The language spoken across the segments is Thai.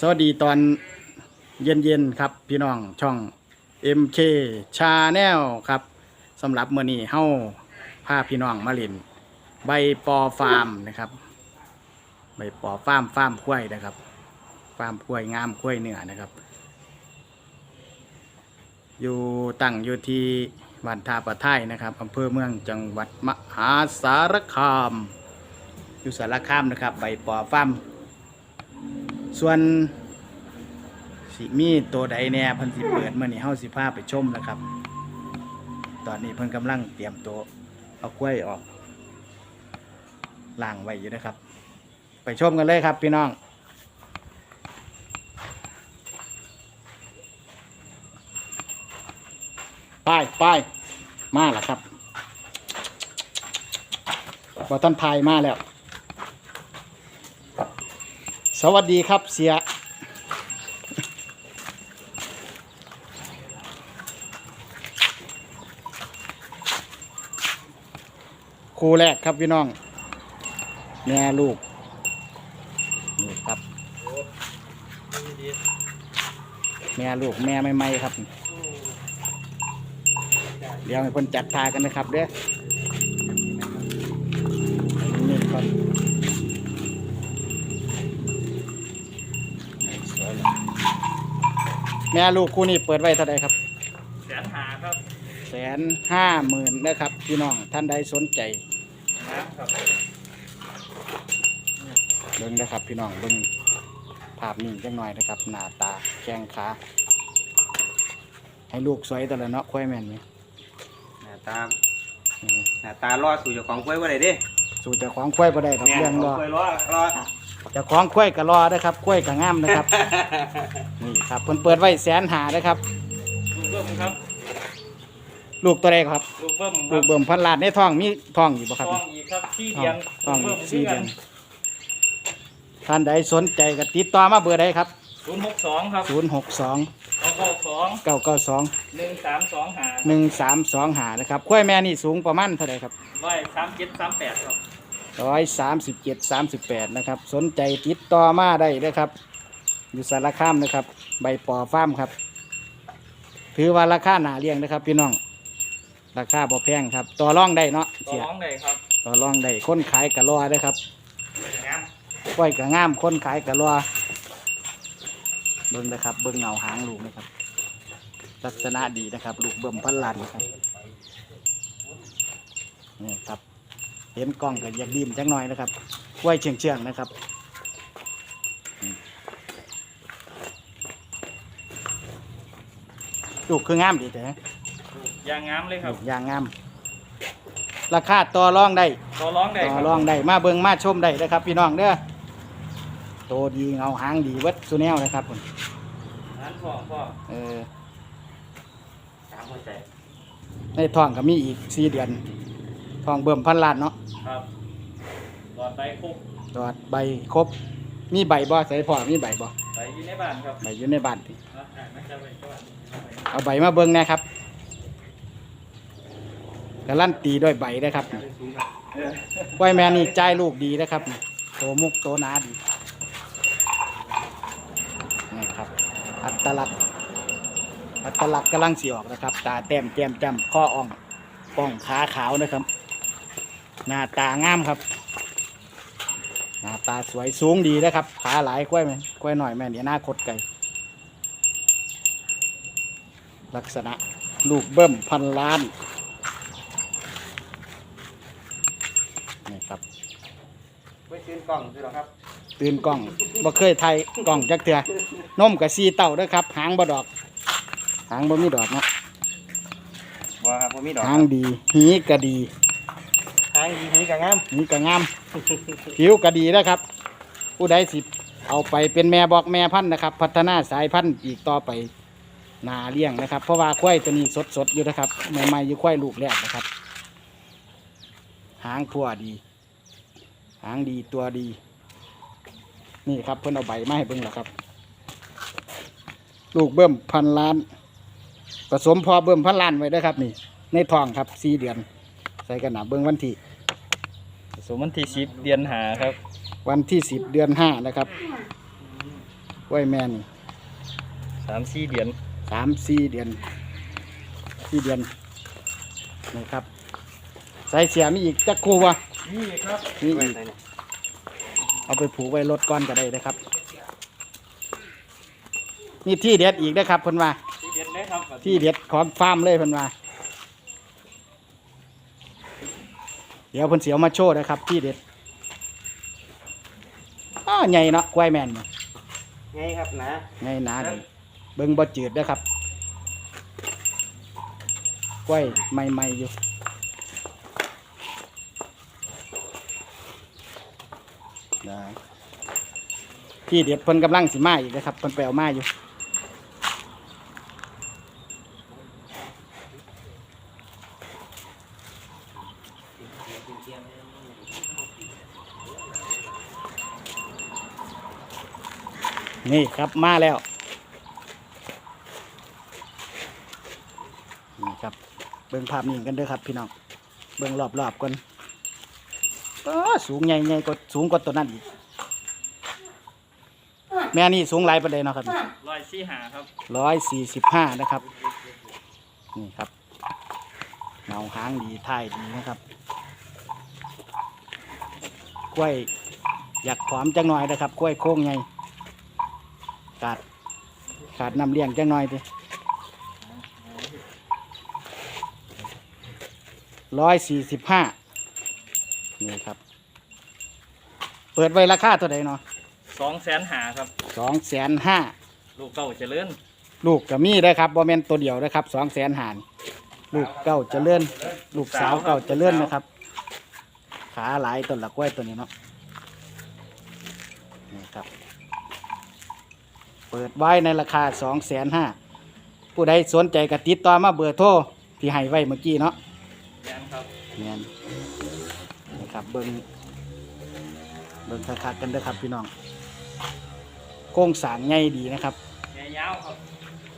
สวัสดีตอนเย็นๆครับพี่น้องช่อง MK Channel ครับสำหรับมื้อนี้เฮาพาพี่น้องมาเล่นใบปอฟาร์มนะครับ ใบปอฟาร์มฟาร์มกล้วยนะครับฟาร์มกล้วยงามกล้วยเนื้อนะครับ อยู่ตั้งอยู่ที่วันทาปะไทยนะครับอำเภอเมืองจังหวัดมหาสารคาม อยู่สารคามนะครับ ใบปอฟาร์ม ส่วนสิมีตัวใดแน่เพิ่นสิเปิดมื่อนี้เฮาสิพาไปชมนะครับ ตอนนี้เพิ่นกำลังเตรียมตัวเอากล้วยออกล่างไว้อยู่นะครับ ไปชมกันเลยครับพี่น้องไปไปมาแล้วครับบอตันพายมาแล้ว สวัสดีครับเสีย คู่แรกครับพี่น้อง แม่ลูกนี่ครับ แม่ลูกแม่ไม่ไม่ครับ เดี๋ยวให้คนจัดทากันนะครับเด้อ แม่ลูกคู่นี้เปิดไว้เท่าไหร่ครับแสนหาครับแสนห้าหมื่นนะครับพี่น้องท่านใดสนใจนะครับเบิ่งนะครับพี่น้องเบิ่งภาพนิ่งจังหน่อยนะครับ หน้าตาแข้งขาให้ลูกสวยแต่ละเนาะควายแม่นไหมหน้าตาอืมหน้าตาล่อสู่เจ้าของกล้วยว่าไรดิสู่เจ้าของควายบ่ได้ดอกแม่เรื่องขรองอกล้วยล่อล่อเจ้าของควายก็รอนะครับควายก็งามนะครับ นี่ครับเพิ่นเปิดไว้แสนหานะครับ ลูกเบิ้มครับ ลูกตัวใดครับ ลูกเบิ้มลูกเบิ่มพันลาดในท้องมีท้องอยู่บ่ครับ ท้องอีกครับที่เดียนท้องอีกสี่เดือนท่านใดสนใจก็ติดต่อมาเบอร์ใดครับ ศูนย์หกสองครับ062เก้าเก้าสอง992 หนึ่งสามสองหาหนึ่งสามสองหานะครับกล้วยแม่นี่สูงประมาณเท่าไหร่ครับร้อยสามเจ็ดสามแปดครับร้อยสามสิบเจ็ดสามสิบแปดนะครับ สนใจติดต่อมาได้นะครับ อยู่สารคามนะครับ ใบปอฟาร์มครับ ถือว่าราคาหนาเลี้ยงนะครับ พี่น้อง ราคาบ่แพงครับ ต่อรองได้เนาะต่อเสียร้องได้ครับต่อรองได้คนขายกะรอได้ครับงามกล้วยกะงามคนขายกะรอเบิ้งนะครับ เบิ้งเงาหางลูกนะครับ ลักษณะดีนะครับ ลูกเบิ่มพันลันนะครับนี่ครับ เห็นกล้องก็อยากดีมจังหน่อยนะครับกล้วยเชียงเชียงๆนะครับอืม ลูกคืองามดีแต่ยางงามเลยครับลูกอย่างงาม ราคาต่อรองได้ต่อร้องได้ต่อครับรองได้มาเบิงมาชมได้นะครับ พี่น้องเด้อโตดีเงาหางดีเวัดสุแนวนะครับผมร้านพ่อพ่อเออสามหัวใจในท้องก็มีอีกสี่เดือนท้องเบิ่มพันล้านเนาะครับหลอดใบคุกตอดใบครบมีใบบ่ใส่พอมีใบบ่ ใบอยู่ในบ้านครับใบอยู่ในบ้านติอะอะไม่ใช่ใบก่อนเอาใบมาเบิ่งนะครับการันตีด้วยใบนะครับเออกล้วยแม่นี่จ่ายลูกดีนะครับโตมุกโตหนาดีนี่ครับ อัตลักษณ์อัตลักษณ์กำลังสีออกนะครับ ตาแต้มแก้มจำข้ออ่องป้องขาขาวนะครับ หน้าตางามครับ หน้าตาสวยสูงดีนะครับขาหลายกล้วยไหมกล้วยหน่อยแม่เนี่ยหน้าคดไก่ลักษณะลูกเบิ้มพันล้านนี่ครับไม่ชื่นกล่องคือหรอครับตื่นกล้องบ่เคยไทยกล้องจักเถื่อนมกับซีเต่าเด้วยครับ หางบ่ดอก หางบ่มีดอกเนาะว่าครับผมมีดอกหางดีหีก็ดีหางดีๆกับงามหีก็งาม ผิวก็ดีนะครับ ผู้ใดสิเอาไปเป็นแม่บอกแม่พันธุ์นะครับ พัฒนาสายพันธุ์อีกต่อไปนาเลี้ยงนะครับ เพราะว่าควายตัวนี้สดๆอยู่นะครับใหม่ๆอยู่ควายลูกแรกนะครับ หางพัวดี หางดีตัวดี นี่ครับเพิ่อนเอาใบมาให้เบิ่งแล้วครับ ลูกเบิ่มพันล้านผสมพอเบิ่มพันล้านไว้ด้อครับ นี่ ในทองครับสี่เดือน ใส่กันหนาเบิ่งวันที่ สมวันที่สิบเดือนหาครับวันที่สิบเดือนห้านะครับล้วยแม่นี่สามสี่เดือนสามสี่เดือนสี่เดือนนี่ครับใส่เสียมีอีกจักครูวะนี่ครับมีอีกเอาไปผูกไว้รถก้อนก็ได้นะครับนี่ที่เด็ดอีกนะครับเพิ่นว่าสี่เดือนเลยครับที่เด็ดของฟาร์มเลยเพิ่นว่า เดี๋ยวเพิ่นเสียวมาโชว์นะครับ ที่เด็ดอ้าใหญ่เนาะกล้วยแม่นเนี่ยไงครับนะใหญ่หนาดีเบิ่งบ่จืดเด้อครับกล้วยใหม่ๆอยู่ได้ที่เด็ดเพิ่นกำลังสิมาอีกนะครับเพิ่นไปเอามาอยู่ นี่ครับมาแล้วนี่ครับ เบิ่งภาพนิ่งกันเด้อครับพี่น้อง เบิ่งรอบๆกันอ้อสูงใหญ่ใหญ่กว่าสูงกว่าตัวนั้นอีกแม่นี่สูงหลายประเด็นเนาะครับร้อยสี่หาครับร้อยสี่สิบห้านะครับ นี่ครับเงาหางดีท่ายดีนะครับ กล้วย อยากผอมจังหน่อยนะครับกล้วยโค้งไงขาดขาดน้ำเลี้ยงจังหน่อยดิร้อยสี่สิบห้านี่ครับ เปิดไว้ราคาเท่าไหร่เนาะสองแสนหาครับสองแสนห้าลูกเก่าเจริญลูกก็มีได้อครับบ่แม่นตัวเดียวนะครับสองแสนหานลูกเก้าเจะเลื่อนลูกสาวเก้าเจะเลื่อนนะครับ ขาหลายต้นละกล้วยตัวนี้เนาะนี่ครับ เปิดไว้ในราคาสองแสนห้าผู้ใดสนใจก็ติดต่อมาเบอร์โทรที่ให้ไว้เมื่อกี้เนาะยังครับเนี่ยนี่ครับเบิ้งเบิ้งคักๆกันเด้อครับพี่น้องโครงสร้างใหญ่ดีนะครับแง่ยาวครับ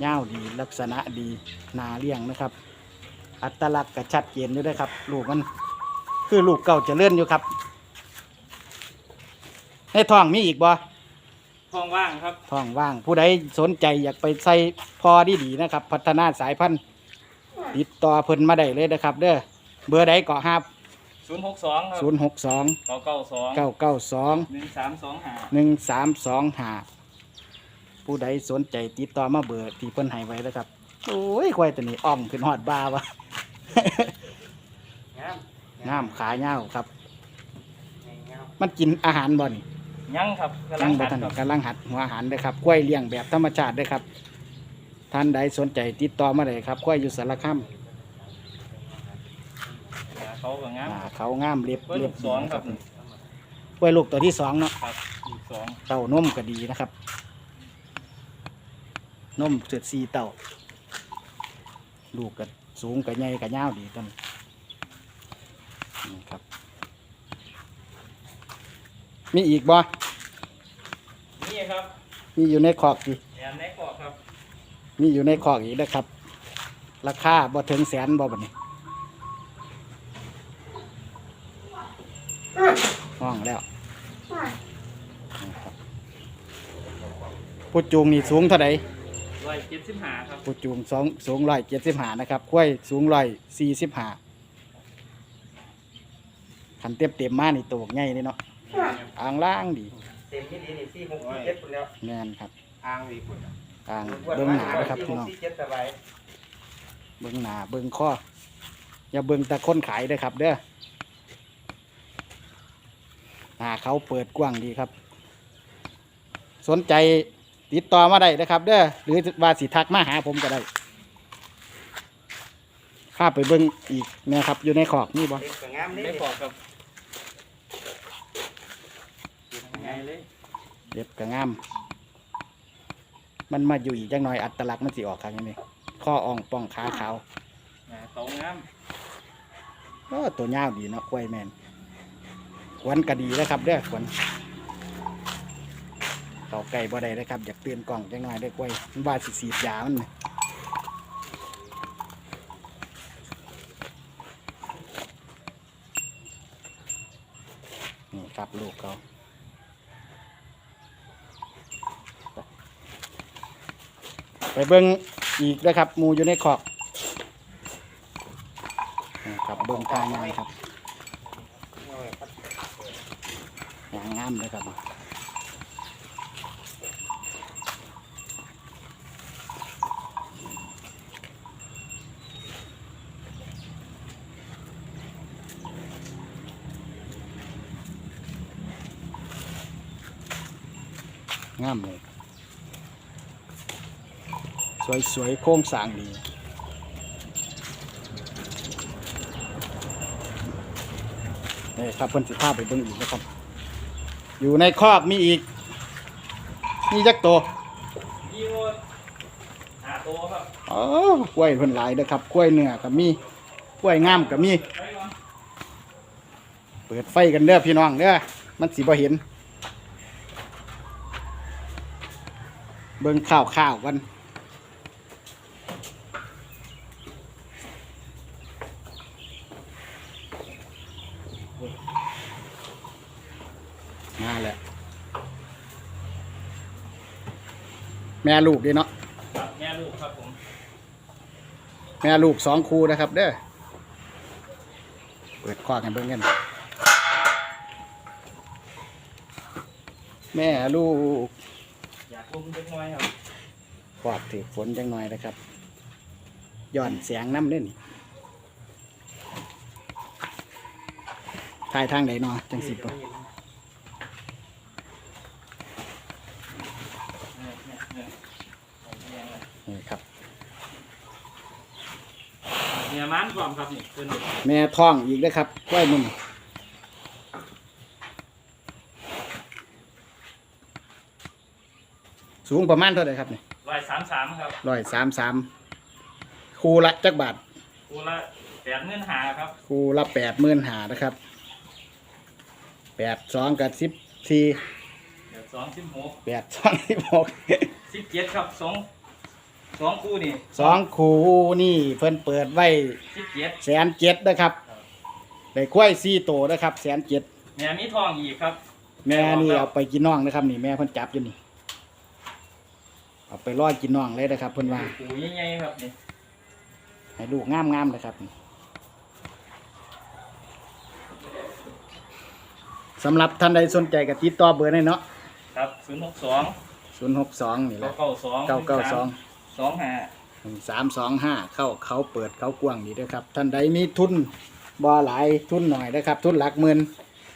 เง่าวดีลักษณะดีนาเลี้ยงนะครับ อัตลักษณ์ก็ชัดเจนอยู่ด้วยครับลูกมัน คือลูกเก่าเจะเลื่อนอยู่ครับ ในท้องมีอีกบ่ท้องว่างครับท้องว่าง ผู้ใดสนใจอยากไปใส่พอดีดีๆนะครับ พัฒนาสายพันธุ์ติดต่อเพิ่นมาได้เลยนะครับ เด้อเบอร์ใดก็ครับศูนย์หกสองครับ0 6 2เก้าเก้าสอง9 9 2หนึ่งสามสองหาหนึ่งสามสองหาผู้ใดสนใจติดต่อมาเบอร์ที่เพิ่นให้ไว้แล้วครับ โอ้ยควายตัวนี้อ่อมขึ้นหอดบาวะงาม งามขาเงาวครับงามมันกินอาหารบ่นี่ยังครับกำลัยังงบ่หัดทันครับกำลังหัดหัวอาหารเด้อครับกล้วยเลี้ยงแบบธรรมชาติเด้อครับ ท่านใดสนใจติดต่อมาได้ครับกล้วยอยู่สารคามเขาก็งามอ่าเขางามเล็บกล้วยลูเล็บกสองครับกล้วยลูกตัวที่สองเนาะ ครับลูกสองเต้านมก็ดีนะครับ นมเสือดสีเต้าลูกก็สูงก็ใหญ่ก็ยาวดีต้นนี่ครับ มีอีกบ่นี่ครับมีอยู่ในคอกดิแอนแนกบอกครับมีอยู่ในคอกอีกนะครับ ราคาบ่ถึงแสนบ่บัดนี้ห้องแล้วนี่ครับผู้จูงนี่สูงเท่าไหร่ร้อยเจ็ดสิบหาครับผู้จูงสองสูงร้อยเจ็ดสิบห้านะครับกล้วยสูงร้อยสี่สิบห้าขันเต็มเต็มๆมานี่ตัวใหญ่เลยเนาะ อ่างล่างดีเต็มที่ดีนี่สี่หกสี่เจ็ดคนแล้วแม่นครับอ้างวีคนอ่างเบิ้งหนานะครับพี่น้องสี่เจ็ดสบายเบิ้งหนาเบิ้งข้ออย่าเบิ้งแต่คนขายเด้อครับ เด้อหน้าเขาเปิดกว้างดีครับ สนใจติดต่อมาได้นะครับ เด้อหรือว่าสิทักมาหาผมก็ได้ข้าไปเบิ้งอีกนะครับอยู่ในขอกนี่บ่เด็กก็งามนี่ไม่พอครับไง เลยเด็บก็งาม มันมาอยู่อีกจังหน่อยอัตลักษณ์มันสิออกครั้งนี้ข้ออ่องป่องขาขาวหน้าเขางามโอ้ตัวยาวดีเนาะกล้วยแมนขวนก็ดีนะครับเด้อขวนเขาไก่บ่ได้นะครับ อยากเตือนกล่องจังหน่อยได้อกล้วยมันว่าสิสีดยามันน่ะนี่ครับลูกเขา ไปเบิ้งอีกนะครับหมูอยู่ในขอกนะครับเบิ้งทางงานครับอย่างงามเลยครับงามเลย สวยๆโค้งสร้างดีนี่ครับเพิ่นสิพาไปเบิ่งอีกนะครับ อยู่ในคอกมีอีกมีจักตัวยี่โมหาโตครับอ๋อกล้วยเพิ่นหลายเด้อครับกล้วยเนื้อก็มีกล้วยงามก็มีไปก่อนเปิดไฟกันเด้อพี่น้องเด้อมันสิบ่เห็น เบิ่งข้าวข้าวๆกันมาแล้ว แม่ลูกเดีเนาะครับแม่ลูกครับผม แม่ลูกสองคู่นะครับ เด้อเปิดคอกกันเบิ่งกันแม่ลูกอยากลุมเล็กน้อยครับปอดถือฝนจังหน่อยนะครับย้อนเสียงน้ำเล่นทายทางไหนเนาะจังสิบปะ เนี่ยเนี่ยเนี่ยเนี่ย นี่ครับ เนี่ย มันความครับนี่เป็นเด็กแม่ท้องอีกนะครับกล้วยมุนสูงประมาณเท่าไหร่ครับนี่ร้อยสามสามครับร้อยสามสามคูละจักบาท กูละแปดเงินหาครับคูละแปดหมื่นหานะครับ แปดสองกับสิบสี่เดี๋ยวสองสิบหกแปดสองสิบหก สิบเจ็ดครับสอง สองคู่นี่สองคูนี่เพิ่นเปิดไว้สิบเจ็ดแสนเจ็ดนะครับได้กล้วยสี่โตนะครับแสนเจ็ดแม่มีทองอีกครับ แม่นี่เอาไปกินน่องนะครับ นี่แม่เพิ่นจับอยู่นี่เอาไปรอดกินน่องเลยนะครับเพิ่นว่าปูใหญ่ๆครับนี่ให้ลูกงามงามๆนะครับสำหรับท่านใดสนใจกับติดต่อเบอร์ได้เนาะครับศูนย์หกสองศูนย์หกสองนี่แหเก้าละเก้าสองเก้าเก้าสอง สองห้าสามสองห้าเข้าเขาเปิดเขากว้างนี่ด้วยครับ ท่านใดมีทุนบ่หลายทุนหน่อยนะครับ ทุนหลักหมื่น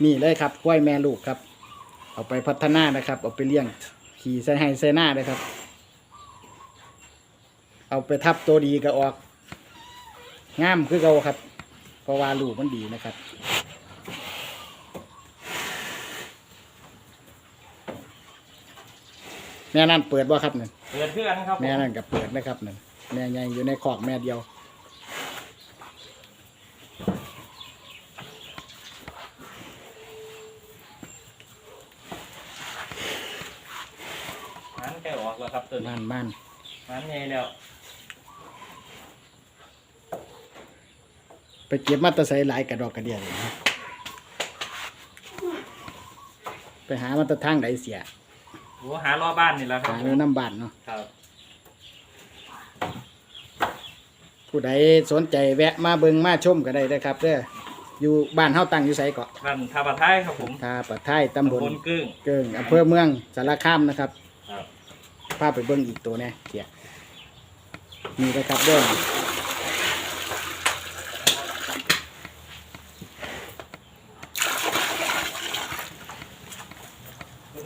นี่เลยครับกล้วยแม่ลูกครับ เอาไปพัฒนานะครับ เอาไปเลี้ยงขี่ใส่ให้ใส่หน้าเลยครับ เอาไปทับตัวดีก็ออกงามคือเราครับเพราะว่าลูกมันดีนะครับแม่นั่นเปิดบ่ครับเนี่ย เปิดเพื่อนครับผมแม่นั่นก็เปิดนะครับนั่นแม่ใหญ่อยู่ในคอกแม่เดียวมันแกออกแล้วครับตัวนี้บ้านบ้านมันใหญ่แล้วไปเก็บมาแตะไซหลายกระดอกกระเดียเลยนะไปหามาแตะทางไหนเสีย โอ้หารอบบ้านนี่แหละครับหาผเนื้มน้ำบานเนาะครับ ผู้ใดสนใจแวะมาเบิงมาชมก็ได้นะครับเด้ออยู่บ้านเฮาตั้งอยู่ไสเกาะบ้านทาบะท้ายครับผมท่าปะไทยตำบลตำบลกึ่งเกิงอำเภอเมืองสารคามนะครับ ครับ พาไปเบิ่งอีกตัวแน่เสียนี่นะครับเด้อ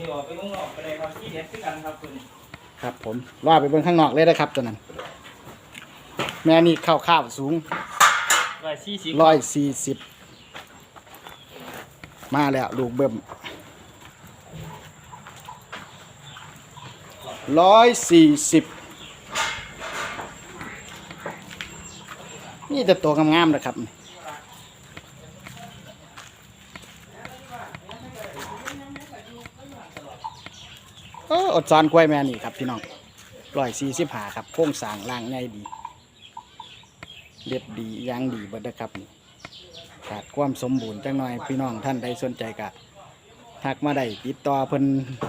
นี้ออกไปข้างนอกไปเลยครับที่เด็ดคือกันครับตัวนี้ครับผมรอไปเบิ่งข้างนอกเลยนะครับตัวนั้น แม่นี่ข้าวข้าวๆสูงร้อยสี่สิบร้อยสี่สิบมาแล้วลูกเบิ่มร้อยสี่สิบนี่จะตัวงามๆนะครับ อดซอนกล้วยแม่นี่ครับพี่น้องร้อยสี่สิบหาครับโค้งสางล่างง่ายดีเด็ดดียางดีบิดนะครับนี่ขาดความสมบูรณ์จังหน่อยพี่น้องท่านใดสนใจกะทักมาได้ติดต่อเพิ่น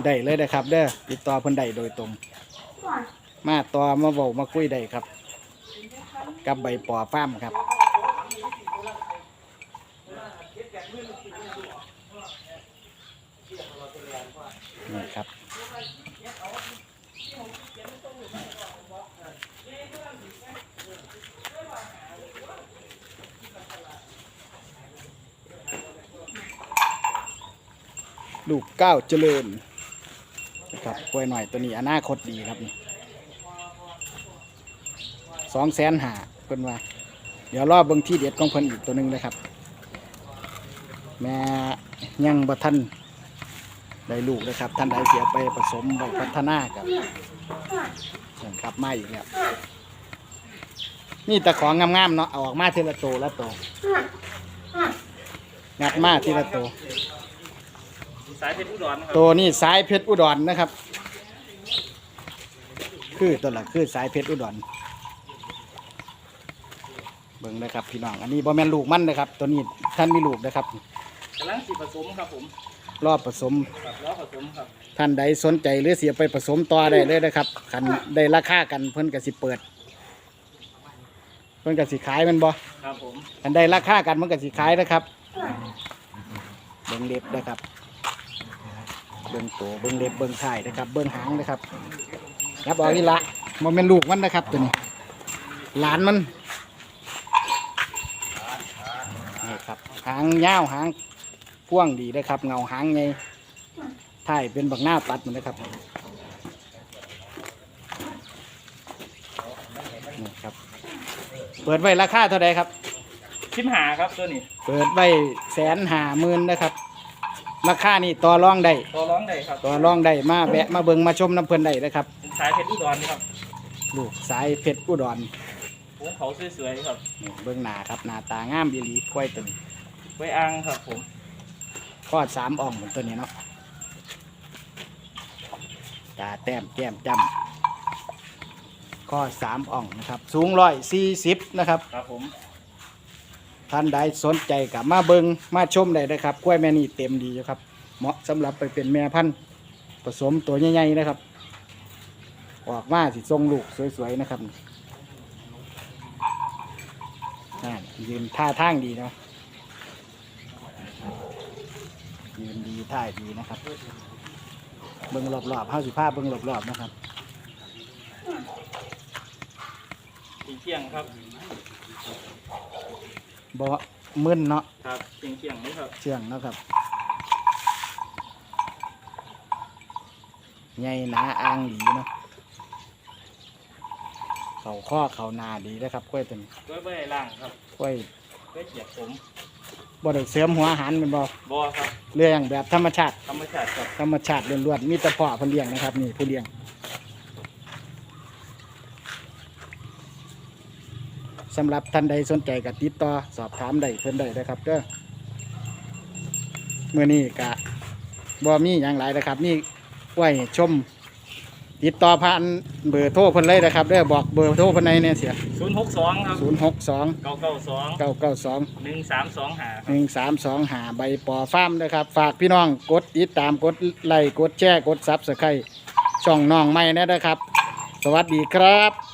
ได้เลยนะครับ เด้อติดต่อเพิ่นได้โดยตรง มาต่อมาเว้ามาคุยได้ครับ กับใบปอฟ้ามครับนี่ครับ ลูกเก้าวเจริญนะครับกล้วยหน่อยตัวนี้อนาคตดีครับนี่สองแสนหาเพิ่นว่า เดี๋ยวรอเบิ่งที่เด็ดของเพิ่นอีกตัวหนึ่งเลยครับ แม่ยังบ่ทันได้ลูกเลยครับ ท่านใดเสียไปผสมไปพัฒนากับเชิญครับมาอีกแล้วนี่แต่ของงามๆเนาะเอาออกมาทีละโตวละโตวงัดมาทีละโตวายเพชรอุดรนะครับตัวนี้สายเพชรอุดรนะครับ คือตัวหลักคือสายเพชรอุดรเบิ่งนะครับพี่น้องอันนี้บ่แม่นลูกมันนะครับ ตัวนี้ท่านมีลูกนะครับกำลังสีผสมครับผมรอบผสมครับล้อผสมครับท่านใดสนใจหรือเสียไปผสมต่อได้เลยนะครับคันได้ราคากันเพิ่นก็สิเปิด เพิ่นก็สิขายแมันบ่ครับผมคันได้ราคากันมันก็สิขายนะครับเบิ่งเล็บนะครับเบิ่งตัวเบิ่งเล็บเบิ่งท้ายนะครับ เบิ่งหางนะครับยับเออกนี่ละมันเป็นลูกมันนะครับตัวนี้ หลานมันนี่ครับหางยาวหางพ่วงดีนะครับ เงาหางไงท้ายเป็นบักหน้าตัดเหมือนนะครับนี่ครับ เปิดไว้ราคาเท่าไรครับชิมหาครับตัวนี้ เปิดไว้แสนหาหมื่นนะครับ ราคานี่ต่อรองได้ตัวร้องได้ครับต่อรองได้มาแวะมาเบิงมาชมน้ำเพลินได้นะครับ เป็นสายเพชรอุดรนี่ครับลูกสายเพชรอุดรผมเขาสวยๆครับนี่เบิงหนาครับหน้าตางามดีหลีกล้วยตึงไว้อ้างครับผมข้อสามอ่องเหมือนตัวนี้เนาะตาแต้มแก้มจำข้อสามอ่องนะครับ สูงร้อยสี่สิบนะครับ ครับผม ท่านใดสนใจกับมาเบิงมาชมได้นะครับกล้วยแม่นี่เต็มดีอยู่ครับ เหมาะสำหรับไปเป็นแม่พันธุ์ผสมตัวใหญ่ๆนะครับ ออกมาสิทรงลูกสวยๆนะครับยืนท่าทางดีเนาะยืนดีท่าดีนะครับ เบิ้งรอบๆห้าสิบห้าเบิ้งรอบๆนะครับสีเที่ยงครับ บ่มึนเนาะครับเที่ยงเที่ยงนี่ครับเชื่องเนาะครับใหญ่หนาอ่างดีเนาะเขาข้อเขาหนาดีนะครับกล้วยตัวนี้ไว้ไว้ล่างครับกล้วยไว้เขียดผมบ่ได้เสริมหัวอาหารเป็นบ่บอครับเลี้ยงแบบธรรมชาติธรรมชาติครับธรรมชาติล้วนๆมีแต่พ่อเพิ่นเลี้ยงนะครับนี่ผู้เลี้ยง สำหรับท่านใดสนใจก็ติดต่อสอบถามได้เพิ่นได้นะครับเด้อเมื่อนี้ก็บ่มีอย่างไรนะครับ นี่ไว้ชม ติดต่อผ่านเบอร์โทรเพิ่นเลยนะครับเด้อบอกเบอร์โทรเพิ่นในเนี่ยเสียศูนย์หกสองครับ0 6 2เก้าเก้าสอง9 9 2หนึ่งสามสองหาหนึ่งสามสองหาใบปอฟาร์มนะครับ ฝากพี่น้องกดติดตามกดไลค์กดแชร์กดซับสไครต์ช่องน้องใหม่นะครับ สวัสดีครับ